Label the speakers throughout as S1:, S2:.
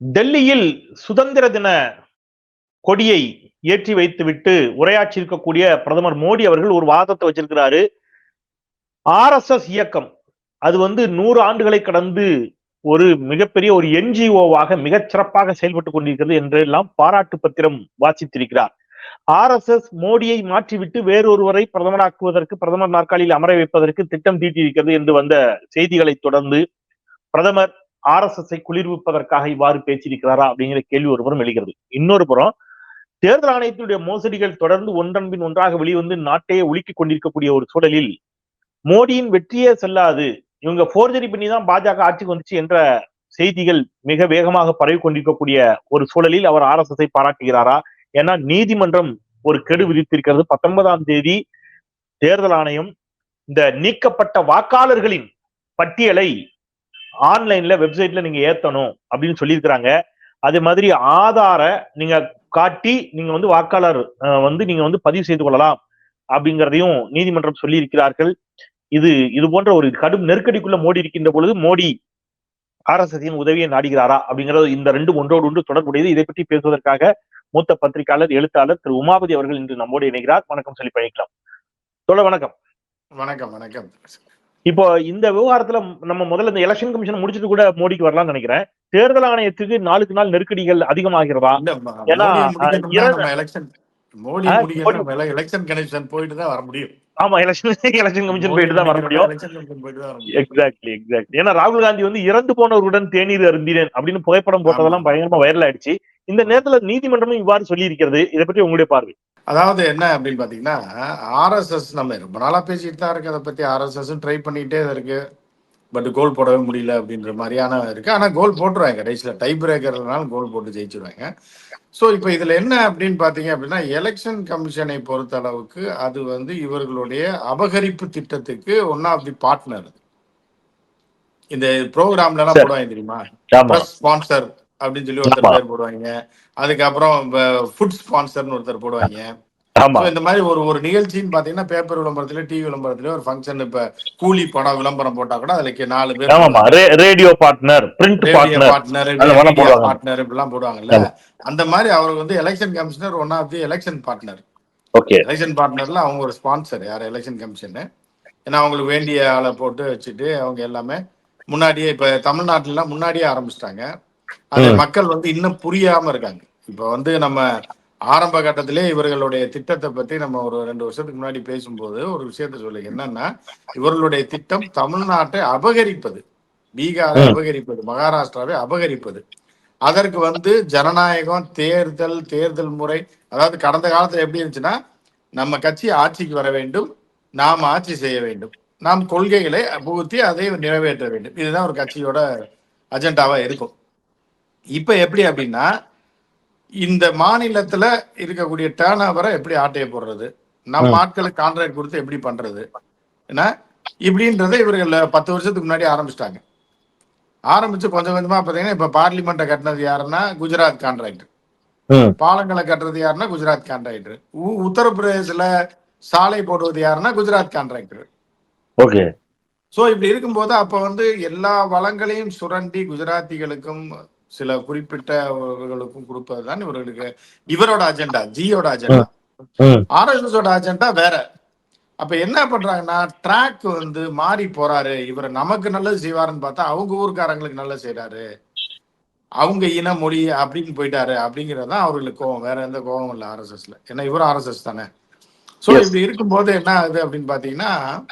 S1: டெல்லியில் சுதந்திர தின கொடியை ஏற்றி வைத்துவிட்டு உரையாற்றி இருக்கக்கூடிய பிரதமர் மோடி அவர்கள் ஒரு வாதத்தை வச்சிருக்கிறாரு. ஆர் எஸ் எஸ் இயக்கம் அது வந்து நூறு ஆண்டுகளை கடந்து ஒரு மிகப்பெரிய ஒரு என்ஜிஓவாக மிகச் சிறப்பாக செயல்பட்டுக் கொண்டிருக்கிறது என்றெல்லாம் பாராட்டு பத்திரம் வாசித்திருக்கிறார். ஆர் எஸ் எஸ் மோடியை மாற்றிவிட்டு வேறொருவரை பிரதமராக்குவதற்கு பிரதமர் நாற்காலியில் அமர வைப்பதற்கு திட்டம் தீட்டியிருக்கிறது என்று வந்த செய்திகளை தொடர்ந்து பிரதமர் ஆர் எஸ் எஸ் குளிர்விப்பதற்காக இவ்வாறு பேச்சிருக்கிறாரா அப்படிங்கிற கேள்வி ஒருபுறம் எழுகிறது. இன்னொரு புறம் தேர்தல் ஆணையத்தினுடைய மோசடிகள் தொடர்ந்து ஒன்றன்பின் ஒன்றாக வெளிவந்து நாட்டையே உலுக்கிக் கொண்டிருக்கக்கூடிய ஒரு சூழலில் மோடியின் வெற்றியே செல்லாது. இவங்க போர்ஜரி பண்ணி தான் பாஜக ஆட்சிக்கு வந்துச்சு என்ற செய்திகள் மிக வேகமாக பரவி கொண்டிருக்கக்கூடிய ஒரு சூழலில் அவர் ஆர் எஸ் எஸ் பாராட்டுகிறாரா? ஏன்னா நீதிமன்றம் ஒரு கெடு விதித்திருக்கிறது. பத்தொன்பதாம் தேதி தேர்தல் ஆணையம் இந்த நீக்கப்பட்ட வாக்காளர்களின் பட்டியலை ஆன்லைன்ல வெப்சைட்ல நீங்க ஏத்தணும் அப்படின்னு சொல்லியிருக்கிறாங்க. அதே மாதிரி ஆதார நீங்க காட்டி நீங்க வந்து வாக்காளர் வந்து நீங்க வந்து பதிவு செய்து கொள்ளலாம் அப்படிங்கிறதையும் நீதிமன்றம் சொல்லி இருக்கிறார்கள் இது இது போன்ற ஒரு கடும் நெருக்கடிக்குள்ள மோடி இருக்கின்ற பொழுது மோடி ஆர் உதவியை நாடுகிறாரா அப்படிங்கிறது இந்த ரெண்டு ஒன்றோடு ஒன்று தொடர்புடையது. இதை பற்றி பேசுவதற்காக மூத்த பத்திரிகையாளர் எழுத்தாளர் திரு உமாபதி அவர்கள் இன்று நம்மோடு இணைகிறார். வணக்கம் சொல்லி பயணிக்கலாம் சொல்ல வணக்கம்.
S2: வணக்கம் வணக்கம்.
S1: இப்போ இந்த விவகாரத்துல நம்ம முதல்ல இந்த எலெக்ஷன் கமிஷன் முடிச்சிட்டு கூட மோடிக்கு வரலாம்னு நினைக்கிறேன். தேர்தல் ஆணையத்துக்கு நாளுக்கு நாள் நெருக்கடிகள் அதிகமாகிறதா? ஏன்னா
S2: எலெக்ஷன் மோடி முடிக்கிற எலெக்ஷன் கனெக்ஷன் போயிட்டு தான் வர முடியும்.
S1: ஆமா எலெக்ஷன் எலெக்ஷன் கமிஷன் போயிட்டு தான் வர முடியும். எக்ஸாக்ட்லி எக்ஸாக்ட்லி ஏன்னா ராகுல் காந்தி வந்து இறந்து போனவருடன் தேநீர் அருந்தினேன் அப்படின்னு புகைப்படம் போட்டதெல்லாம் பயங்கரமா வைரல் ஆயிடுச்சு. இந்த நேரத்துல நீதிமன்றமும் இவ்வாறு சொல்லி இருக்கிறது இதை பற்றி உங்களுடைய பார்வை.
S2: அதாவது என்ன அப்படின்னு பாத்தீங்கன்னா ஆர்எஸ்எஸ் நம்ம ரொம்ப நாளா பேசிட்டு தான் இருக்கு. அதை பத்தி ஆர்எஸ்எஸ் ட்ரை பண்ணிட்டே இருக்கு. பட் கோல் போடவே முடியல அப்படின்ற மாதிரியான இருக்கு. ஆனா கோல் போட்டுருவாங்க. கடைசியில டை பிரேக்கர்னாலும் கோல் போட்டு ஜெயிச்சிருவாங்க. ஸோ இப்போ இதுல என்ன அப்படின்னு பாத்தீங்க அப்படின்னா எலெக்ஷன் கமிஷனை பொறுத்த அளவுக்கு அது வந்து இவர்களுடைய அபகரிப்பு திட்டத்துக்கு ஒன் ஆஃப் தி பார்ட்னர் இந்த ப்ரோக்ராம்ல எல்லாம் போடுவாங்க தெரியுமா? ஸ்பான்சர் அப்படின்னு சொல்லி ஒருத்தர் பேர் போடுவாங்க. அதுக்கப்புறம் ஃபுட் ஸ்பான்சர்னு ஒருத்தர் போடுவாங்க. இந்த மாதிரி ஒரு ஒரு நிகழ்ச்சின்னு பாத்தீங்கன்னா பேப்பர் விளம்பரத்துல டிவி விளம்பரத்துல ஒரு ஃபங்க்ஷன் இப்ப கூலி படம் விளம்பரம் போட்டா கூட அதுக்கு நாலு
S1: பேர் radio partner print
S2: partner partner இப்படிலாம் போடுவாங்கல்ல. அந்த மாதிரி அவர் வந்து election commissioner one of the election partner election பார்ட்னர்ல அவங்க ஒரு ஸ்பான்சர் யார்? எலெக்ஷன் கமிஷன் ஏன்னா அவங்களுக்கு வேண்டிய ஆளை போட்டு வச்சுட்டு அவங்க எல்லாமே முன்னாடியே இப்ப தமிழ்நாட்டுல முன்னாடியே ஆரம்பிச்சிட்டாங்க. அது மக்கள் வந்து இன்னும் புரியாம இருக்காங்க. இப்ப வந்து நம்ம ஆரம்ப கட்டத்திலே இவர்களுடைய திட்டத்தை பத்தி நம்ம ஒரு ரெண்டு வருஷத்துக்கு முன்னாடி பேசும்போது ஒரு விஷயத்த சொல்லு. என்னன்னா இவர்களுடைய திட்டம் தமிழ்நாட்டை அபகரிப்பது. பீகாரை அபகரிப்பது மகாராஷ்டிராவை அபகரிப்பது. அதற்கு வந்து ஜனநாயகம் தேர்தல் தேர்தல் முறை அதாவது கடந்த காலத்துல எப்படி இருந்துச்சுன்னா நம்ம கட்சி ஆட்சிக்கு வர வேண்டும் நாம் ஆட்சி செய்ய வேண்டும். நாம் கொள்கைகளை புகுத்தி அதை நிறைவேற்ற வேண்டும். இதுதான் ஒரு கட்சியோட அஜெண்டாவா இருக்கும். இப்ப எப்படி அப்படின்னா இந்த மாநிலத்துல இருக்கக்கூடிய டேர்ன் ஓவரை எப்படி ஆட்டைய போடுறது? நம்ம ஆட்களுக்கு கான்ட்ராக்ட் கொடுத்து எப்படி பண்றது? ஏன்னா இப்படின்றத இவர்கள் பத்து வருஷத்துக்கு முன்னாடி ஆரம்பிச்சிட்டாங்க. ஆரம்பிச்சு கொஞ்சம் கொஞ்சமா பாத்தீங்கன்னா இப்ப பார்லிமெண்ட்டை கட்டினது யாருன்னா குஜராத் கான்ட்ராக்டர் பாலங்களை கட்டுறது யாருன்னா குஜராத் கான்ட்ராக்டர் உத்தரப்பிரதேசல சாலை போடுவது யாருன்னா குஜராத் கான்ட்ராக்டர்
S1: ஓகே.
S2: சோ இப்படி இருக்கும்போது அப்ப வந்து எல்லா வளங்களையும் சுரண்டி குஜராத்திகளுக்கும் சில குறிப்பிட்டவர்களுக்கும் கொடுப்பதுதான் இவர்களுக்கு இவரோட அஜெண்டா ஜியோட அஜெண்டா ஆர்எஸ்எஸ் அஜெண்டா வேற. அப்ப என்ன பண்றாங்கன்னா ட்ராக் வந்து மாறி போறாரு. இவர் நமக்கு நல்லது செய்வாருன்னு பார்த்தா அவங்க ஊருக்காரங்களுக்கு நல்லது செய்யறாரு அவங்க இன மொழி அப்படின்னு போயிட்டாரு அப்படிங்கறதுதான் அவர்களுக்கு கோவம். வேற எந்த கோவம் இல்லை ஆர்எஸ்எஸ்ல ஏன்னா இவரும் ஆர்எஸ்எஸ் தானே. சோ இப்படி இருக்கும்போது என்ன ஆகுது அப்படின்னு பாத்தீங்கன்னா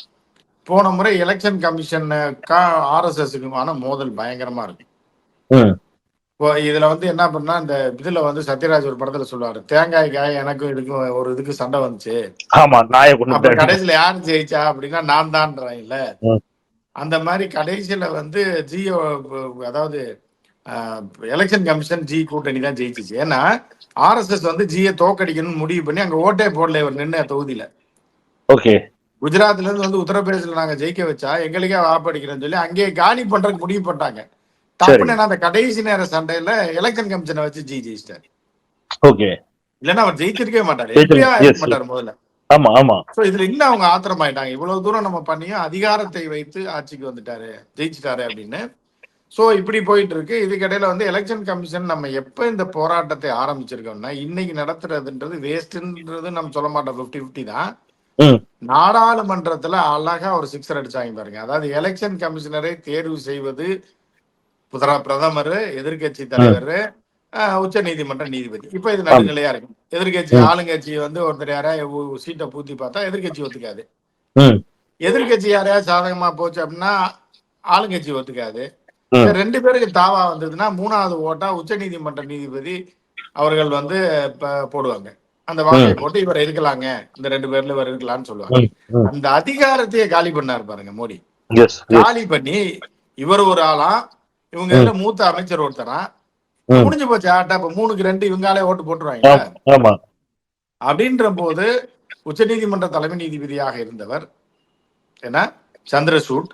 S2: போன முறை எலெக்ஷன் கமிஷனுக்கா ஆர்எஸ்எஸ்க்குமான மோதல் பயங்கரமா இருக்கு. இப்போ இதுல வந்து என்ன பண்ணா இந்த இதுல வந்து சத்யராஜ் ஒரு படத்துல சொல்லுவாரு தேங்காய் காய் எனக்கும் இதுக்கும் ஒரு இதுக்கு சண்டை வந்துச்சு.
S1: ஆமா
S2: அப்ப கடைசியில யாரு ஜெயிச்சா அப்படின்னா நான் இல்ல? அந்த மாதிரி கடைசியில வந்து ஜியோ அதாவது எலெக்ஷன் கமிஷன் ஜி கூட்டணி தான் ஜெயிச்சிச்சு. ஏன்னா ஆர்எஸ்எஸ் வந்து ஜியை தோக்கடிக்கணும்னு முடிவு பண்ணி அங்க ஓட்டே போடல இவர் நின்ன தொகுதியில.
S1: ஓகே.
S2: குஜராத்ல இருந்து வந்து உத்தரப்பிரதேசல நாங்க ஜெயிக்க வச்சா எங்களுக்கே வாப்படிக்கிறேன்னு சொல்லி அங்கேயே காலி பண்றதுக்கு முடிவு பண்ணிட்டாங்க. தப்புன்னு அந்த கடைசி நேர சண்டையில எலெக்ஷன் கமிஷனை வச்சு ஜி ஜெயிச்சிட்டாரு.
S1: ஓகே.
S2: இல்லன்னா அவர் ஜெயிச்சிருக்கவே மாட்டாரு. எப்படியா மாட்டாரு முதல்ல.
S1: ஆமா ஆமா.
S2: சோ இதுல இன்னும் அவங்க ஆத்திரமாயிட்டாங்க. இவ்வளவு தூரம் நம்ம பண்ணியும் அதிகாரத்தை வைத்து ஆட்சிக்கு வந்துட்டாரு ஜெயிச்சிட்டாரு அப்படின்னு. ஸோ இப்படி போயிட்டு இருக்கு இதுக்கிடையில வந்து எலெக்ஷன் கமிஷன் நம்ம எப்போ இந்த போராட்டத்தை ஆரம்பிச்சிருக்கோம்னா இன்னைக்கு நடத்துறதுன்றது வேஸ்ட்ன்றது நம்ம சொல்ல மாட்டோம். ஃபிஃப்டி ஃபிஃப்டி தான். நாடாளுமன்றத்துல அழகா ஒரு சிக்ஸர் அடிச்சாங்க பாருங்க. அதாவது எலெக்ஷன் கமிஷனரை தேர்வு செய்வது பிரதமர் எதிர்க்கட்சி தலைவர் உச்ச நீதிமன்ற நீதிபதி. இப்ப இது நடுநிலையா இருக்கு. எதிர்க்கட்சி
S1: ம்.
S2: ஆளுங்கட்சி வந்து ஒருத்தர் யாரா சீட்டை பூத்தி பார்த்தா எதிர்க்கட்சி ஒத்துக்காது.
S1: ம்.
S2: எதிர்க்கட்சி யாரையா சாதகமா போச்சு அப்படின்னா ஆளுங்கட்சி ஒத்துக்காது. ரெண்டு பேருக்கு தாவா வந்ததுன்னா மூணாவது ஓட்டா உச்ச நீதிமன்ற நீதிபதி அவர்கள் வந்து போடுவாங்க. அந்த வாக்கை போட்டு இவர் இருக்கலாங்க. இந்த ரெண்டு பேர்ல இவர் இருக்கலாம்னு சொல்லுவாங்க. அந்த அதிகாரத்தையே காலி பண்ணாரு பாருங்க மோடி. காலி பண்ணி இவர் ஒரு ஆளா இவங்க இதுல மூத்த அமைச்சர் ஒருத்தரா. முடிஞ்சு போச்சு ஆட்டா இப்ப மூணுக்கு ரெண்டு இவங்காலே ஓட்டு போட்டுருவாங்க அப்படின்ற போது உச்சநீதிமன்ற தலைமை நீதிபதியாக இருந்தவர் என்ன? சந்திரசூட்.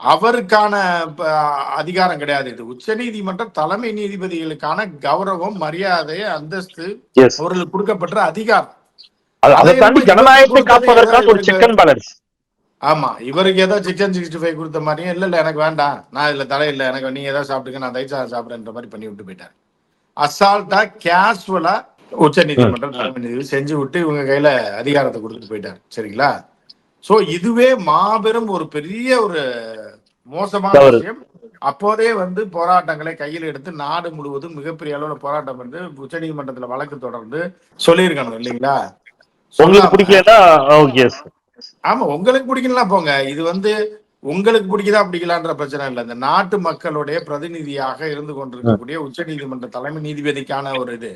S2: அவருக்கான அதிகாரம் கிடையாது இது. உச்சநீதிமன்ற தலைமை நீதிபதிகளுக்கான கௌரவம் மரியாதை அந்தஸ்து அவர்களுக்கு கொடுக்கப்பட்ட அதிகாரம்.
S1: அதை தாண்டி ஜனநாயகத்தை காப்பதற்கான ஒரு செக் அண்ட் பேலன்ஸ்
S2: ஆமா இவருக்கு ஏதோ சிக்கன் சிக்ஸ்டி ஃபைவ் கொடுத்த மாதிரியும் இல்ல இல்ல எனக்கு வேண்டாம். நான் இதுல தலை இல்ல எனக்கு நீங்க ஏதோ சாப்பிட்டுக்க நான் தயிர் சாதம் சாப்பிடுறேன்ற மாதிரி பண்ணி விட்டு போயிட்டாரு. அசால்ட்டா கேஷுவலா உச்ச நீதிமன்றம் தலைமை நீதிபதி செஞ்சு விட்டு இவங்க கையில அதிகாரத்தை கொடுத்துட்டு போயிட்டாரு. சரிங்களா? சோ இதுவே மாபெரும் ஒரு பெரிய ஒரு மோசமான. விஷயம். அப்போதே வந்து போராட்டங்களை கையில் எடுத்து நாடு முழுவதும் மிகப்பெரிய அளவுல போராட்டம் வந்து உச்சநீதிமன்றத்துல வழக்கு தொடர்ந்து சொல்லியிருக்கணும் இல்லைங்களா?
S1: உங்களுக்கு பிடிக்கலன்னா
S2: ஆமா உங்களுக்கு பிடிக்கலாம் போங்க. இது வந்து உங்களுக்கு பிடிக்குதா பிடிக்கலான்ற பிரச்சனை இல்ல. இந்த நாட்டு மக்களுடைய பிரதிநிதியாக இருந்து கொண்டிருக்கக்கூடிய உச்ச நீதிமன்ற தலைமை நீதிபதிக்கான ஒரு இது.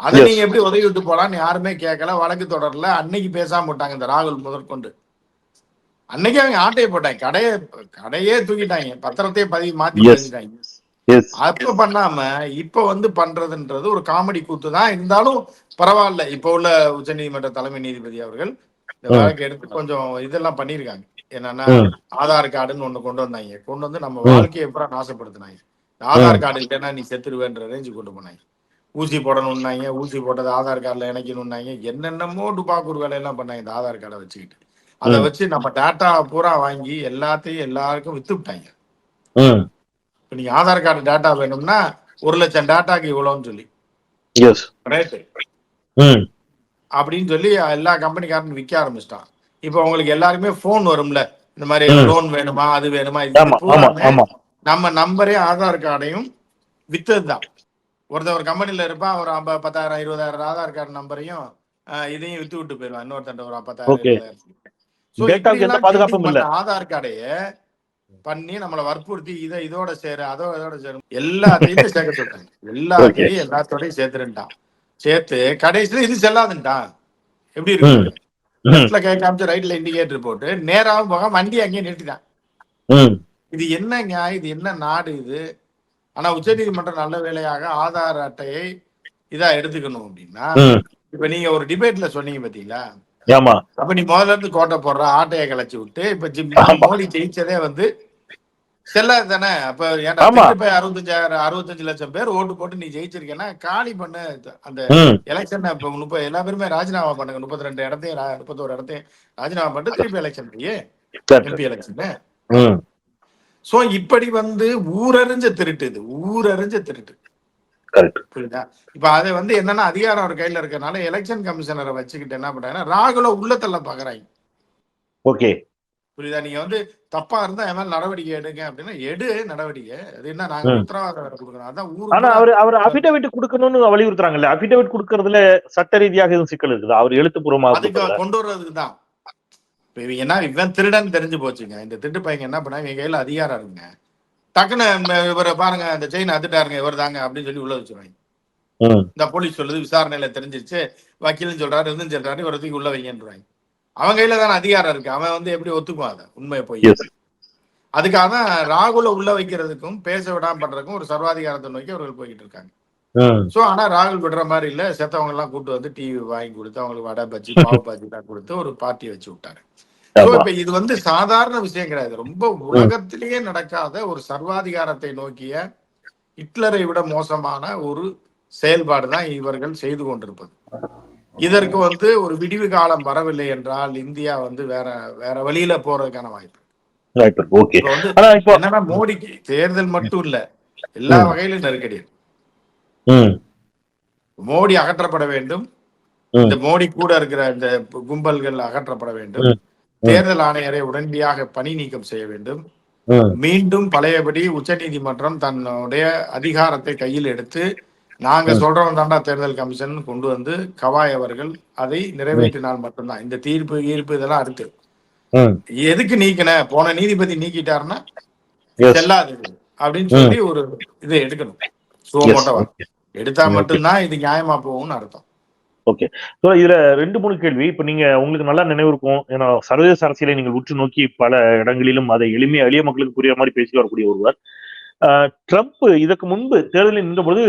S2: அதை. நீங்க எப்படி உதவி விட்டு போலான்னு யாருமே கேட்கல வழக்கு தொடரல. அன்னைக்கு பேசாம விட்டாங்க இந்த ராகுல் முதற்கொண்டு. அன்னைக்கு அவங்க ஆட்டையை போட்டாங்க. கடையை கடையே தூக்கிட்டாங்க. பத்திரத்தையே பதிவு மாத்தி
S1: எஸ்
S2: அப்ப பண்ணாம இப்ப வந்து பண்றதுன்றது ஒரு காமெடி கூத்து தான். இருந்தாலும் பரவாயில்ல. இப்ப உள்ள உச்சநீதிமன்ற தலைமை நீதிபதி அவர்கள் இந்த. வழக்கு எடுத்து கொஞ்சம் இதெல்லாம் பண்ணிருக்காங்க என்னன்னா. ஆதார் கார்டுன்னு ஒண்ணு கொண்டு வந்தாங்க. கொண்டு வந்து நம்ம. வாழ்க்கையை எப்பறம் நாசப்படுத்தினாங்க. ஆதார் கார்டு இல்லைன்னா நீ செத்துருவேன்ற ரேஞ்சு கொண்டு போனாங்க. ஊசி போடணும்னாங்க ஊசி போட்டது ஆதார் கார்டுல இணைக்கணும்னாங்க. என்னென்னமோ டுபாக்கூர் வேலையெல்லாம் பண்ணாங்க இந்த ஆதார் கார்டை வச்சுக்கிட்டு. அதை. வச்சு நம்ம டேட்டா பூரா வாங்கி எல்லாத்தையும் எல்லாருக்கும் வித்து விட்டாங்க. இப்ப நீங்க ஆதார் கார்டு டேட்டா வேணும்னா ஒரு லட்சம் டேட்டாக்கு இவ்வளோன்னு சொல்லி. ரேட்டு அப்படின்னு சொல்லி எல்லா கம்பெனிக்காரனும் விற்க ஆரம்பிச்சிட்டான். இப்போ உங்களுக்கு எல்லாருக்குமே ஃபோன் வரும்ல. இந்த மாதிரி. லோன் வேணுமா அது வேணுமா இது நம்ம நம்பரே ஆதார் கார்டையும் வித்தது தான் ஒருத்தன் ஒரு கம்பெனில இருப்பான் ஒரு ஐம்ப- பத்தாயிரம் இருபதாயிரம் ஆதார் கார்டு நம்பரையும் இதையும் வித்து விட்டு போயிடுவான். இன்னொருத்தன் ஒரு பத்தாயிரம் ஆதார் கார்டையே பண்ணி நம்மளை வற்புறுத்தி இதை இதோட சேரு அதோ இதோட சேரும் எல்லாத்தையும் சேர்க்க சொல்றாங்க எல்லாத்தையும் எல்லாத்தோடையும் சேர்த்துருட்டான் சேர்த்து கடைசியில இது செல்லாதுன்ட்டான் எப்படி. இருக்கு? லெஃப்ட்ல காமிச்சு ரைட்ல இண்டிகேட்டர் போட்டு நேராவும் போக வண்டி அங்கேயே நிறுத்திட்டான். இது என்ன நியாயம்? இது என்ன நாடு இது? ஆனா உச்சநீதிமன்றம் நல்ல வேலையாக ஆதார் அட்டையை இதா எடுத்துக்கணும் அப்படின்னா இப்ப நீங்க ஒரு டிபேட்ல சொன்னீங்க பாத்தீங்களா?
S1: ஆமா.
S2: அப்ப நீ முதல்ல இருந்து கோட்டை போடுற ஆட்டையை கலைச்சு விட்டு இப்ப ஜிம். மோடி ஜெயிச்சதே வந்து செல்லாது தானே? அப்ப அறுபத்தஞ்சாயிரம் அறுபத்தஞ்சு லட்சம் பேர் ஓட்டு போட்டு நீ ஜெயிச்சிருக்கேன்னா காலி பண்ண. அந்த எலெக்ஷன் இப்ப முப்பது எல்லா பேருமே ராஜினாமா பண்ணுங்க. முப்பத்தி ரெண்டு இடத்தையும் முப்பத்தோரு இடத்தையும் ராஜினாமா பண்ணிட்டு திருப்பி எலெக்ஷன். எம்பி எலெக்ஷன் சோ இப்படி வந்து ஊரறிஞ்ச திருட்டு இது. ஊரறிஞ்ச திருட்டு. புரியுதா? இப்ப அது வந்து என்னன்னா அதிகாரம் அவர் கையில இருக்கறனால எலெக்ஷன் கமிஷனரை வச்சுக்கிட்டு என்ன பண்றாங்கன்னா ராகுல உள்ளத்தள்ள பாக்குறாங்க
S1: ஓகே.
S2: புரியுதா? நீங்க வந்து தப்பா இருந்தா என் நடவடிக்கை எடுங்க அப்படின்னா எடு நடவடிக்கை. அது என்ன நாங்க. உத்தரவாதம் வேற கொடுக்கணும் அதான்
S1: ஆனா
S2: ஊரு
S1: அவர் அவர் அபிடவிட் கொடுக்கணும்னு வலியுறுத்துறாங்கல்ல. அபிடவிட் கொடுக்கறதுல சட்ட ரீதியாக எதுவும் சிக்கல் இருக்குதா? அவர் எழுத்துப்பூர்வமாக
S2: அதுக்கு? கொண்டு வர்றதுக்கு தான். இவன் என்ன இவன் திருடன் தெரிஞ்சு போச்சுங்க. இந்த திருட்டு பையன் என்ன பண்ணா இவன் கையில அதிகாரம் இருக்குங்க. டக்குன்னு ம- இவரை பாருங்க இந்த செயின் அத்துட்டாருங்க இவர் தாங்க அப்படின்னு சொல்லி உள்ள வச்சிருவாங்க. இந்த போலீஸ் சொல்லுது விசாரணையில தெரிஞ்சிருச்சு. வக்கீலும் சொல்றாரு இருந்தும் சொல்றாரு இவரை தூக்கி உள்ள வைங்கன்றாங்க. அவன் கையில தானே அதிகாரம் இருக்கு. அவன் வந்து எப்படி ஒத்துக்குவான் அதை? உண்மையை போய். அதுக்காக தான் ராகுல உள்ள வைக்கிறதுக்கும் பேச விடாம பண்றதுக்கும் ஒரு சர்வாதிகாரத்தை நோக்கி அவர்கள் போய்கிட்டு இருக்காங்க. சோ ஆனா ராகுல் விடுற மாதிரி இல்ல. செத்தவங்க எல்லாம் கூட்டு வந்து டிவி வாங்கி கொடுத்து அவங்களுக்கு வடை பஜ்ஜி பாவு பஜ்ஜி எல்லாம் கொடுத்து ஒரு பார்ட்டி வச்சு விட்டாரு. இப்ப இது வந்து சாதாரண விஷயம் கிடையாது. ரொம்ப உலகத்திலேயே நடக்காத ஒரு சர்வாதிகாரத்தை நோக்கிய ஹிட்லரை விட மோசமான ஒரு செயல்பாடு தான் இவர்கள் செய்து கொண்டிருப்பது. இதற்கு வந்து ஒரு விடிவு காலம் வரவில்லை என்றால் இந்தியா வந்து வேற வேற வழியில போறதுக்கான வாய்ப்பு. என்னன்னா மோடிக்கு தேர்தல் மட்டும் இல்ல எல்லா. வகையிலும் நெருக்கடி மோடி அகற்றப்பட வேண்டும். இந்த மோடி கூட இருக்கிற இந்த கும்பல்கள் அகற்றப்பட வேண்டும். தேர்தல் ஆணையரை உடனடியாக பணி நீக்கம் செய்ய வேண்டும். மீண்டும் பழையபடி உச்சநீதிமன்றம் தன்னுடைய அதிகாரத்தை கையில் எடுத்து நாங்க. சொல்றோம் தாண்டா தேர்தல் கமிஷன் கொண்டு வந்து கவாய் அவர்கள் அதை நிறைவேற்றினால் மட்டும்தான். இந்த தீர்ப்பு ஈர்ப்பு இதெல்லாம் அடுத்து. எதுக்கு நீக்கின? போன நீதிபதி நீக்கிட்டாருன்னா. செல்லாது அப்படின்னு சொல்லி ஒரு இதை எடுக்கணும். சுவமோட்டவா
S1: Yes.
S2: எடுத்தா. மட்டும்தான் இது நியாயமா போகும்னு அர்த்தம்.
S1: So, இதுல ரெண்டு மூணு கேள்வி. இப்ப நீங்க உங்களுக்கு நல்லா நினைவு இருக்கும். ஏன்னா சர்வதேச அரசியலை நீங்கள் உற்று நோக்கி பல இடங்களிலும் அதை எளிமையா எளிய மக்களுக்கு புரியுற மாதிரி பேசி வரக்கூடிய ஒருவர். ட்ரம்ப் இதற்கு முன்பு தேர்தலில் நின்றபோது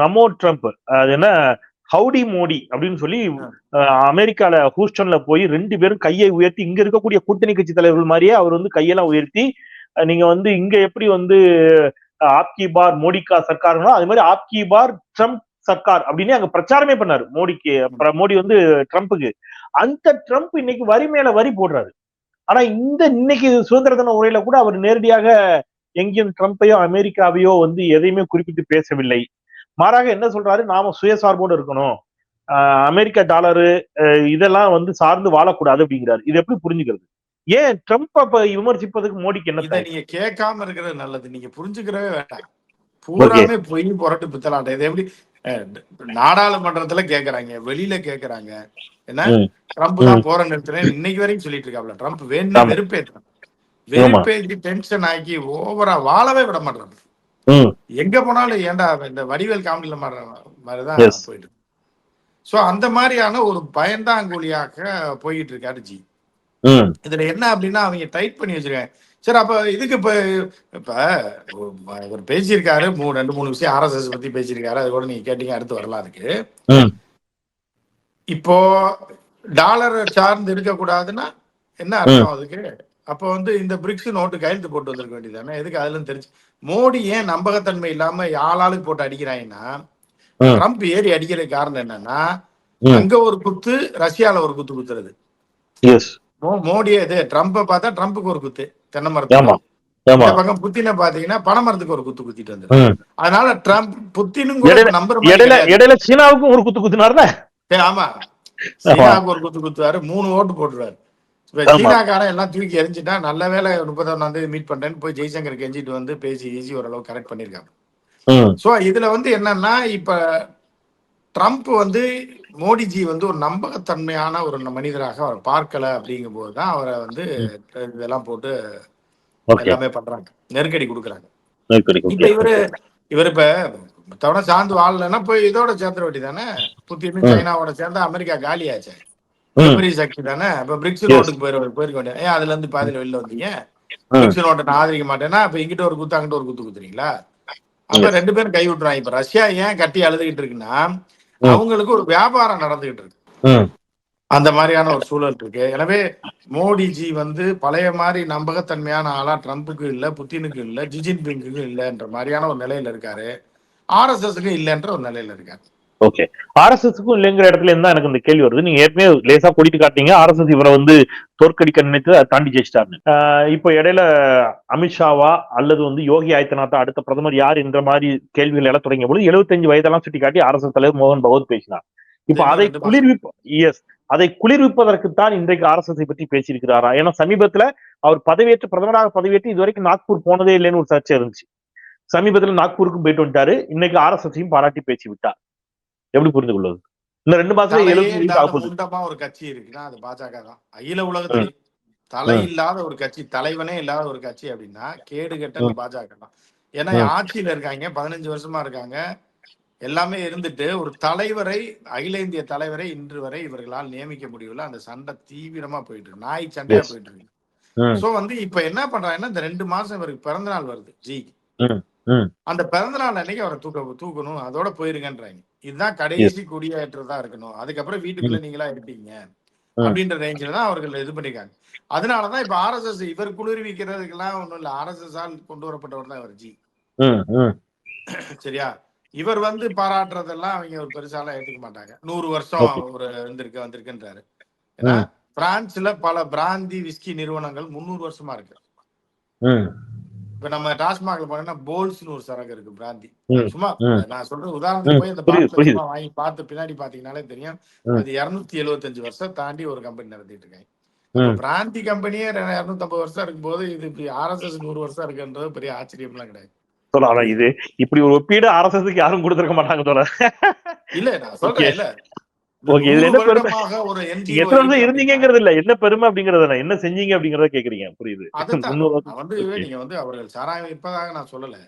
S1: நமோ ட்ரம்ப் அது என்ன? ஹவுடி மோடி அப்படின்னு சொல்லி அமெரிக்கால ஹூஸ்டன்ல போய் ரெண்டு பேரும் கையை உயர்த்தி இங்க இருக்கக்கூடிய கூட்டணி கட்சி தலைவர்கள் மாதிரியே அவர் வந்து கையெல்லாம் உயர்த்தி நீங்க வந்து இங்க எப்படி வந்து ஆப்கி பார் மோடிக்கா சர்க்காருங்களோ அது மாதிரி ஆப்கி பார் ட்ரம்ப் சர்க்கார் அப்படின்னு அங்க பிரச்சாரமே பண்ணாரு மோடிக்கு மோடி வந்து ட்ரம்ப்புக்கு. அந்த ட்ரம்ப் இன்னைக்கு வரி மேல வரி போடுறாரு. ஆனா இந்த இன்னைக்கு சுதந்திர தின உரையில கூட அவர் நேரடியாக எங்கேயும் ட்ரம்ப்பையோ அமெரிக்காவையோ வந்து எதையுமே குறிப்பிட்டு பேசவில்லை. மாறாக என்ன சொல்றாரு? நாம சுயசார்போடு இருக்கணும். அமெரிக்க டாலரு இதெல்லாம் வந்து சார்ந்து வாழக்கூடாது அப்படிங்கிறாரு. இது எப்படி புரிஞ்சுக்கிறது? ஏன் ட்ரம்ப் அப்ப விமர்சிப்பதுக்கு மோடிக்கு என்ன?
S2: நீங்க கேட்காம இருக்கிறது நல்லது. நீங்க புரிஞ்சுக்கிறவே வேண்டாம். பூராமே பொய் புரட்டு பித்தலாட்டம் இது எப்படி நாடாளுமன்றத்துல கேக்குறாங்க வெளியில கேக்குறாங்க. என்ன. ட்ரம்ப் தான் போற நிறுத்துறேன் இன்னைக்கு வரைக்கும் சொல்லிட்டு இருக்காப்ல. ட்ரம்ப் வேணும். வெறுப்பேற்றான் வெறுப்பேற்றி டென்ஷன் ஆக்கி ஓவரா வாழவே விட மாட்டான்
S1: ம்.
S2: எங்க போனாலும் ஏன்டா இந்த வடிவேல் காமெடியில மாற மாதிரிதான். போயிட்டு சோ அந்த மாதிரியான ஒரு பயந்தாங்குழியாக போயிட்டு இருக்காரு ஜி இதுல என்ன அப்படின்னா அவங்க டைட் பண்ணி வச்சிருக்காங்க. சரி அப்ப இதுக்கு இப்ப இப்ப இவர் பேசியிருக்காரு. மூணு ரெண்டு மூணு விஷயம் ஆர்எஸ்எஸ் பத்தி பேசியிருக்காரு. அது கூட நீங்க கேட்டீங்க அடுத்து வரலாம் அதுக்கு. இப்போ டாலர் சார்ந்து இருக்கக்கூடாதுன்னா என்ன அர்த்தம் அதுக்கு? அப்போ வந்து இந்த பிரிக்ஸ் நோட்டு கையெழுத்து போட்டு வந்திருக்க வேண்டியதானே எதுக்கு அதுல தெரிஞ்சு மோடி ஏன் நம்பகத்தன்மை இல்லாம ஆளாளுக்கு போட்டு அடிக்கிறாங்கன்னா. ட்ரம்ப் ஏறி அடிக்கிறதுக்கு காரணம் என்னன்னா. அங்க ஒரு குத்து ரஷ்யால ஒரு குத்து குத்துறது.
S1: எஸ்
S2: மோ- மோடி இது ட்ரம்ப பார்த்தா ட்ரம்ப்புக்கு ஒரு குத்து தென்னை மரத்துக்கு. இந்த பக்கம் புத்தின பாத்தீங்கன்னா பனை மரத்துக்கு ஒரு குத்து குத்திட்டு வந்து
S1: ம்.
S2: அதனால ட்ரம்ப் புத்தினும் நம்பர்
S1: இடையில சீனாவுக்கும் ஒரு குத்து குத்துனார்ல?
S2: ஆமா. சீனாவுக்கு ஒரு குத்து குத்துவாரு மூணு ஓட்டு போட்டுருவாரு. சீனாக்காரன் எல்லாம் தூக்கி எரிஞ்சுட்டா நல்ல வேலை முப்பத்தொன்னாம் தேதி மீட் பண்றேன்னு போய் ஜெய்சங்கர் கெஞ்சிட்டு வந்து பேசி ஈஸி ஓரளவு கரெக்ட் பண்ணிருக்காங்க. சோ இதுல வந்து என்னன்னா இப்ப ட்ரம்ப் வந்து மோடிஜி வந்து ஒரு நம்பகத்தன்மையான ஒரு மனிதராக அவர் பார்க்கல அப்படிங்கும் போது தான் அவரை வந்து இதெல்லாம் போட்டு எல்லாமே பண்றாங்க. நெருக்கடி கொடுக்குறாங்க. இப்ப இவரு இவர் இப்ப தவிர சார்ந்து வாழலைன்னா போய் இதோட சேர்ந்துட வேண்டி தானே புத்தின்னு
S1: ம்.
S2: சைனாவோட சேர்ந்தா அமெரிக்கா காலியாச்சு.
S1: ம்.
S2: பெரிய சக்தி தானே? இப்ப பிரிக்ஸ்
S1: Yes.
S2: நோட்டுக்கு போயிரு போயிருக்க வேண்டிய ஏன் அதுல இருந்து பாதியில வெளில வந்தீங்க? பிரிக்ஸ் நோட்டை நான் ஆதரிக்க மாட்டேன்னா இப்ப இங்கிட்ட ஒரு குத்து அங்கிட்ட ஒரு குத்து குத்துறீங்களா? அப்ப. ரெண்டு பேரும் கை விட்டுறாங்க. இப்ப ரஷ்யா ஏன் கட்டி அழுதுகிட்டு இருக்குன்னா. அவங்களுக்கு ஒரு வியாபாரம் நடந்துகிட்டு இருக்கு. அந்த மாதிரியான ஒரு சூழல் இருக்கு. எனவே மோடிஜி வந்து பழைய மாதிரி நம்பகத்தன்மையான ஆளா ட்ரம்ப்புக்கு இல்ல புத்தினுக்கு இல்ல ஜிஜின்பிங்குக்கு இல்லன்ற மாதிரியான ஒரு நிலையில இருக்காரு. ஆர்எஸ்எஸ்க்கு இல்லைன்ற ஒரு நிலையில இருக்காரு.
S1: ஓகே ஆர்எஸ்எஸ்க்கும் இல்லைங்கிற இடத்துல இருந்தா எனக்கு இந்த கேள்வி வருது. நீங்க ஏற்கனவே லேசா கூட்டிட்டு காட்டீங்க. ஆர்எஸ்எஸ் இவரை வந்து தோற்கடிக்க நினைத்து அதை தாண்டி ஜெயிச்சிட்டாருன்னு. ஆஹ் இப்போ இடையில அமித்ஷாவா அல்லது வந்து யோகி ஆதித்யநாத்தா அடுத்த பிரதமர் யார் என்ற மாதிரி கேள்விகள் எல்லாம் தொடங்கிய பொழுது 75 வயதெல்லாம் சுட்டி காட்டி ஆர்எஸ்எஸ் தலைவர் மோகன் பகவத் பேசினார். இப்போ அதை. குளிர்விப்ப எஸ் அதை குளிர்விப்பதற்குத்தான் இன்றைக்கு ஆர்எஸ்எஸ் பற்றி பேசியிருக்கிறாரா? ஏன்னா சமீபத்துல அவர் பதவியேற்று பிரதமராக பதவியேற்று இதுவரைக்கும் நாக்பூர் போனதே இல்லைன்னு ஒரு சர்ச்சை இருந்துச்சு. சமீபத்துல நாக்பூருக்கும் போயிட்டு வந்துட்டாரு. இன்னைக்கு ஆர்எஸ்எஸையும் பாராட்டி பேசி விட்டார் எப்படி புரிந்து கொள்வது இந்த ரெண்டு மாசம் எழுபது
S2: ஒரு கட்சி இருக்குன்னா அது பாஜக தான். அகில உலகத்துல தலை இல்லாத ஒரு கட்சி தலைவனே இல்லாத ஒரு கட்சி அப்படின்னா கேடு கெட்ட பாஜக தான். ஏன்னா. ஆட்சியில இருக்காங்க பதினஞ்சு வருஷமா இருக்காங்க. எல்லாமே இருந்துட்டு ஒரு தலைவரை அகில இந்திய தலைவரை இன்று வரை இவர்களால் நியமிக்க முடியல அந்த சண்டை தீவிரமா போயிட்டு இருக்கு. நாய் சண்டையா. போயிட்டு இருக்கு. சோ வந்து இப்ப என்ன பண்றாங்கன்னா இந்த ரெண்டு மாசம் இவருக்கு பிறந்த நாள் வருது. ஜி. அந்த பிறந்த நாள் அன்னைக்கு அவரை தூக்க தூக்கணும். அதோட போயிருங்கன்றாங்க. இதுதான் கடைசி குடியேற்றதா இருக்கணும். அதுக்கப்புறம் வீட்டுக்குள்ள நீங்களா இருப்பீங்க. அப்படின்ற ரேஞ்சில தான் அவர்கள் இது பண்ணிருக்காங்க அதனாலதான் இப்ப ஆர்எஸ்எஸ் இவர் குளிர்விக்கிறதுக்கெல்லாம் ஒண்ணும் இல்ல. ஆர்எஸ்எஸ் ஆல் கொண்டு வரப்பட்டவர் தான் இவர். ஜி. சரியா? இவர் வந்து பாராட்டுறதெல்லாம் அவங்க ஒரு பெருசாலாம் ஏத்துக்க மாட்டாங்க. நூறு வருஷம். ஒரு இருந்திருக்கு வந்திருக்குன்றாரு. ஏன்னா பிரான்ஸ்ல பல பிராந்தி விஸ்கி நிறுவனங்கள் முந்நூறு வருஷமா இருக்கு. இப்ப நம்ம டாஸ்மாக்ல போனோம்னா போல்ஸ்னு ஒரு சரக்கு இருக்கு பிராந்தி சும்மா. நான் சொல்ற உதாரணத்துக்கு போய். சும்மா வாங்கி பார்த்து பின்னாடி பாத்தீங்கன்னாலே தெரியும். அது இருநூத்தி எழுபத்தஞ்சு வருஷம் தாண்டி ஒரு கம்பெனி நடத்திட்டு இருக்காங்க. பிராந்தி கம்பெனியே இருநூத்தம்பது வருஷம் இருக்கும்போது இது இப்படி ஆர்எஸ்எஸ் நூறு வருஷம் இருக்குன்றது பெரிய ஆச்சரியம்லாம் கிடையாது
S1: தோழர், ஆனா இது இப்படி ஒரு ஒப்பீடு அரசுக்கு யாரும் கொடுத்திருக்க மாட்டாங்க தோழர்
S2: இல்ல நான் சொல்றேன் இல்ல
S1: இதுல என்ன பெருமை? எத்தனை வருஷம் இருந்தீங்கிறது இல்ல. என்ன பெருமை அப்படிங்கறத என்ன செஞ்சீங்க அப்படிங்கறத கேக்குறீங்க. புரியுது.
S2: வந்து. நீங்க வந்து அவர்கள் சாராயம் விற்பதாக நான் சொல்லல?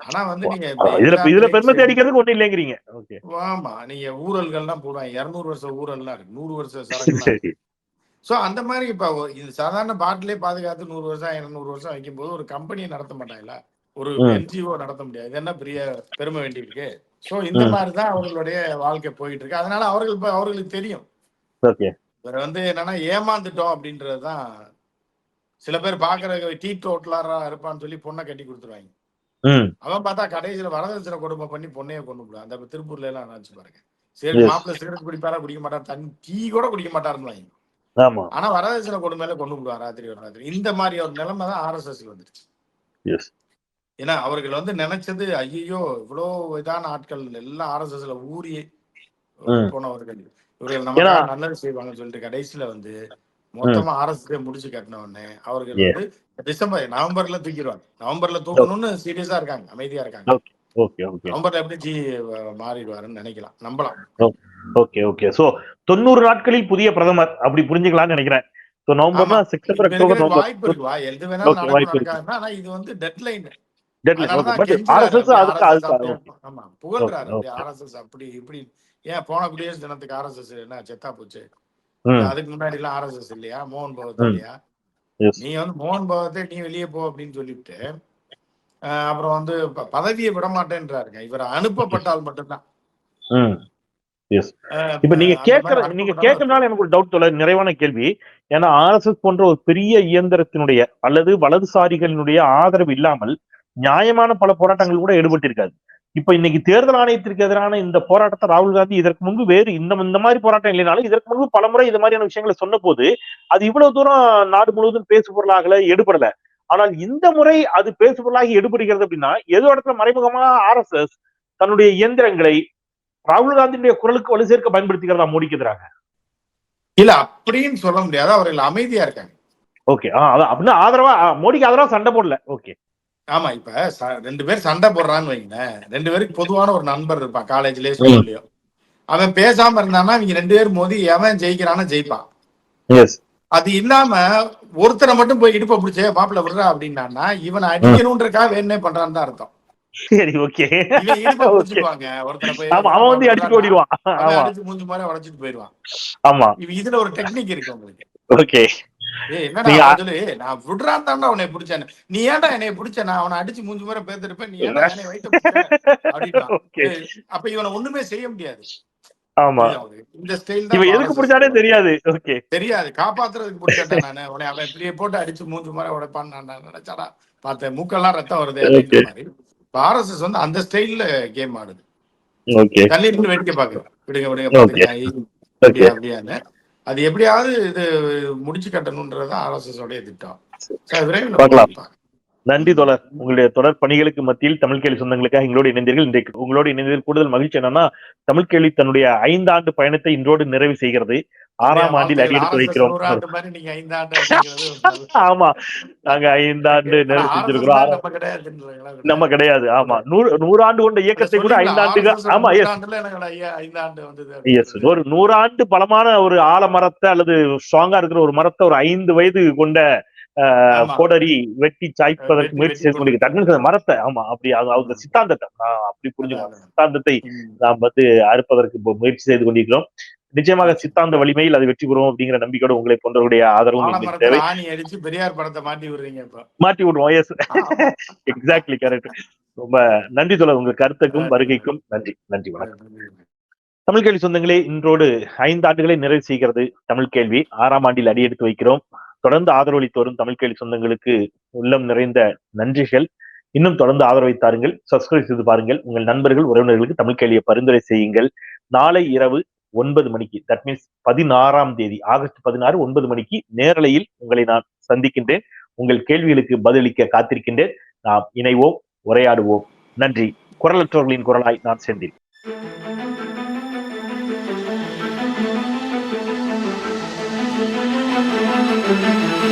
S2: ஆனா வந்து நீங்க
S1: இதுல இதுல பெருமை தேடிக்கிறதுக்கு ஒண்ணு இல்லைங்கிறீங்க. ஓகே.
S2: ஆமா. நீங்க ஊழல்கள்லாம் போடுவாங்க. இருநூறு வருஷம் ஊழல்லாம் இருக்கு. நூறு வருஷம் சரக்கு
S1: சரி.
S2: சோ அந்த மாதிரி இப்ப இது சாதாரண பாட்டிலே பாதுகாத்து நூறு வருஷம் இருநூறு வருஷம் வைக்கும் போது ஒரு கம்பெனியை நடத்த மாட்டாங்களா? ஒரு. என்ஜிஓ நடத்த முடியாது. இது என்ன பெரிய பெருமை வேண்டியிருக்கு சோ இந்த. மாதிரி தான் அவர்களுடைய வாழ்க்கை போயிட்டு இருக்கு அதனால அவர்கள் இப்ப அவர்களுக்கு தெரியும். இவர் வந்து என்னன்னா ஏமாந்துட்டோம் அப்படின்றதுதான். சில பேர் பாக்குற டீ டோட்டலரா இருப்பான்னு சொல்லி பொண்ணை கட்டி கொடுத்துருவாங்க. அவன் பார்த்தா கடைசியில வரதட்சணை கொடுமை பண்ணி பொண்ணைய கொண்டு விடுவான் அந்த திருப்பூர்ல எல்லாம் நினைச்சு பாருங்க. சரி. மாப்பிள்ள சிகரெட் குடிப்பாரா குடிக்க மாட்டார்? தண்ணி டீ கூட குடிக்க மாட்டாருன்னு ஆனா வரதட்சணை கொடுமையில கொண்டு விடுவான் ராத்திரி ஒரு ராத்திரி. இந்த மாதிரி ஒரு நிலைமை தான் ஆர்எஸ்எஸ் வந்துருச்சு. ஏன்னா அவர்கள் வந்து நினைச்சது ஐயோ இவ்வளோ இதான ஆட்கள் எல்லாம் ஆர்எஸ்எஸ்ல ஊறி. போனவர்கள். இவர்கள்
S1: ஏன்னா-
S2: நல்லது செய்வாங்கன்னு சொல்லிட்டு கடைசியில வந்து மொத்தமா ஆர்எஸ்எஸ் முடிச்சு கட்டின உடனே அவர்கள். வந்து டிசம்பர் நவம்பர்ல தூக்கிடுவாங்க. நவம்பர்ல தூக்கணும்னு சீரியஸா இருக்காங்க அமைதியா இருக்காங்க. நவம்பர்ல எப்படி ஜி மாறிடுவாருன்னு நினைக்கலாம். நம்பலாம்.
S1: ஓகே ஓகே சோ தொண்ணூறு நாட்களில் புதிய பிரதமர் அப்படி புரிஞ்சுக்கலாம்னு நினைக்கிறேன். சோ நவம்பர்னா
S2: ஆமா.
S1: செப்டம்பர் அக்டோபர்
S2: வாய்ப்பு
S1: நவம்பர்.
S2: இருக்கு. எது வேணாலும் நடக்கும் ஆனா இது வந்து டெட்லைன் அப்படி இப்படி. ஏன் போன குடியரசு தினத்துக்கு ஆர்எஸ்எஸ் என்ன செத்தா போச்சு? அதுக்கு முன்னாடி எல்லாம் ஆர்எஸ்எஸ் இல்லையா? மோகன் பகவத். இல்லையா? நீ வந்து மோகன் பகவத்தை நீ வெளியே போ அப்படின்னு சொல்லிட்டு அப்புறம் வந்து பதவியை விட மாட்டேன்றாருங்க இவர் அனுப்பப்பட்டால் மட்டும்தான்.
S1: இப்ப நீங்க கேக்குற நீங்க கேட்கறதுனால எனக்கு ஒரு டவுட் தொலை நிறைவான கேள்வி. ஏன்னா ஆர்எஸ்எஸ் போன்ற ஒரு பெரிய இயந்திரத்தினுடைய அல்லது வலதுசாரிகளினுடைய ஆதரவு இல்லாமல் நியாயமான பல போராட்டங்கள் கூட ஈடுபட்டிருக்காது இப்ப இன்னைக்கு தேர்தல் ஆணையத்திற்கு எதிரான இந்த போராட்டத்தை ராகுல் காந்தி இதற்கு முன்பு வேறு இந்த இந்த மாதிரி போராட்டம் இல்லைனாலும் இதற்கு முன்பு பலமுறை இது மாதிரியான விஷயங்களை சொன்ன போது அது இவ்வளவு தூரம் நாடு முழுவதும் பேசு பொருளாகல எடுபடல ஆனால் இந்த முறை அது பேசு பொருளாகி எடுபடுகிறது அப்படின்னா ஏதோ இடத்துல மறைமுகமா ஆர்எஸ்எஸ் தன்னுடைய இயந்திரங்களை ராகுல் காந்தியுடைய குரலுக்கு வலு சேர்க்க பயன்படுத்திக்கிறதா மோடிக்கு எதிராக?
S2: இல்ல அப்படின்னு சொல்ல முடியாது. அவர்கள் அமைதியா இருக்காங்க.
S1: ஓகே. அதான் அப்படின்னா ஆதரவா மோடிக்கு ஆதரவா சண்டை போடல. ஓகே.
S2: ஆமா இப்ப ரெண்டு பேர் சண்டை போடுறான்னு வைங்களேன். ரெண்டு பேருக்கு பொதுவான ஒரு நண்பர் இருப்பான் காலேஜ்லயே ஸ்கூல்லயோ. அவன் பேசாம இருந்தான்னா இவங்க ரெண்டு பேரும் மோதி எவன் ஜெயிக்கிறான்னு ஜெயிப்பான். அது இல்லாம ஒருத்தரை மட்டும் போய் இடுப்ப பிடிச்சே மாப்பிள்ள விடுறா அப்படின்னான்னா இவனை அடிக்கணும்ன்றக்கா வேணுனே பண்றான்னு தான் அர்த்தம்.
S1: சரி ஓகே. அவன் வந்து அடிச்சுட்டு ஓடிடுவான்.
S2: அடிச்சு மூஞ்சி மாதிரி உடைச்சிட்டு போயிடுவான்.
S1: ஆமா.
S2: இதுல ஒரு டெக்னிக் இருக்கு உங்களுக்கு.
S1: ஓகே.
S2: ஏய் என்னடா
S1: நீங்க-
S2: அவன் சொல்லு? "ஏய், நான் விடுறான் தான்டா அவனை பிடிச்சேன் நீ ஏன்டா என்னை பிடிச்ச? நான் அவனை அடிச்சு மூஞ்சி மாதிரி பேத்திருப்பேன் நீ ஏன்டா என்னை? வைத்த அப்ப இவனை ஒண்ணுமே செய்ய முடியாது.
S1: ஆமா.
S2: இந்த ஸ்டைல்
S1: இவன் எதுக்கு பிடிச்சானே தெரியாது. ஓகே.
S2: தெரியாது. காப்பாத்துறதுக்கு பிடிச்சேன் நானு. உன்னை அவன் இப்படியே போட்டு அடிச்சு மூஞ்சி மாதிரி உடைப்பான்னு நான் நினைச்சாடா. பார்த்தேன் மூக்கெல்லாம் ரத்தம் வருது அப்படின்ற மாதிரி. ஆர்எஸ்எஸ் வந்து அந்த ஸ்டைல்ல கேம் ஆடுது. தள்ளி வேடிக்கை பாக்குது விடுங்க விடுங்க. பாத்துக்கலாம் அப்படியான்னு. அது எப்படியாவது இது முடிச்சு கட்டணும்ன்றது ஆர்எஸ்எஸ் உடைய திட்டம்.
S1: நன்றி தோழர். உங்களுடைய தொடர் பணிகளுக்கு மத்தியில் தமிழ் கேள்வி சொந்தங்களுக்காக எங்களோடு இணைந்தீர்கள். இன்றைக்கு உங்களோடு இணைந்ததில் கூடுதல் மகிழ்ச்சி என்னன்னா தமிழ் கேள்வி தன்னுடைய ஐந்தாண்டு பயணத்தை இன்றோடு நிறைவு செய்கிறது. ஆறாம் ஆண்டில் அடியெடுத்து வைக்கிறோம்
S2: நூறு ஆண்டு ஆண்டு
S1: ஆமா. நாங்க ஐந்தாண்டு
S2: ஆனா
S1: நிறைவு
S2: RSS
S1: செஞ்சிருக்கிறோம்.
S2: தான்
S1: ஆறா-
S2: நம்ம
S1: கிடையாது. ஆமா. நூறு நூறாண்டு கொண்ட இயக்கத்தை கூட
S2: RSS
S1: ஆமா எஸ்
S2: ஐந்தாண்டு.
S1: ஒரு நூறாண்டு பலமான ஒரு ஆலமரத்தை அல்லது ஸ்ட்ராங்கா இருக்கிற ஒரு மரத்தை ஒரு ஐந்து வயது கொண்ட. கோடரி வெட்டி சாய்ப்பதற்கு முயற்சி செய்து கொண்டிருக்க
S2: கொண்டு-
S1: தட்மன் மரத்தை ஆமா அப்படி அவங்க சித்தாந்தத்தை நான் அப்படி புரிஞ்சுக்கணும். சித்தாந்தத்தை. நாம் வந்து அறுப்பதற்கு முயற்சி செய்து கொண்டிருக்கிறோம். நிச்சயமாக சித்தாந்த வலிமையில் அது வெற்றி பெறும் அப்படிங்கிற நம்பிக்கையோட உங்களை போன்றவருடைய ஆதரவும் தேவை.
S2: பெரியார் படத்தை மாட்டி விடுறீங்க
S1: மாற்றி விடுவோம் எஸ். எக்ஸாக்ட்லி கரெக்ட் ரொம்ப நன்றி சொல்ல உங்க கருத்துக்கும் வருகைக்கும் நன்றி நன்றி வணக்கம். தமிழ் கேள்வி சொந்தங்களே இன்றோடு ஐந்து ஆண்டுகளை நிறைவு செய்கிறது தமிழ் கேள்வி. ஆறாம் ஆண்டில் அடியெடுத்து வைக்கிறோம். தொடர்ந்து ஆதரவளித்து வரும் தமிழ் கேள்வி சொந்தங்களுக்கு உள்ளம் நிறைந்த நன்றிகள். இன்னும் தொடர்ந்து ஆதரவை தாருங்கள். சப்ஸ்கிரைப் செய்து பாருங்கள். உங்கள் நண்பர்கள் உறவினர்களுக்கு தமிழ் கேள்வியை பரிந்துரை செய்யுங்கள். நாளை இரவு ஒன்பது மணிக்கு தட் மீன்ஸ் பதினாறாம் தேதி ஆகஸ்ட் பதினாறு ஒன்பது மணிக்கு நேரலையில் உங்களை நான் சந்திக்கின்றேன். உங்கள் கேள்விகளுக்கு பதிலளிக்க காத்திருக்கின்றேன். நாம் இணைவோம் உரையாடுவோம். நன்றி. குரலற்றவர்களின் குரலாய் நான் செந்தில்
S3: Thank you.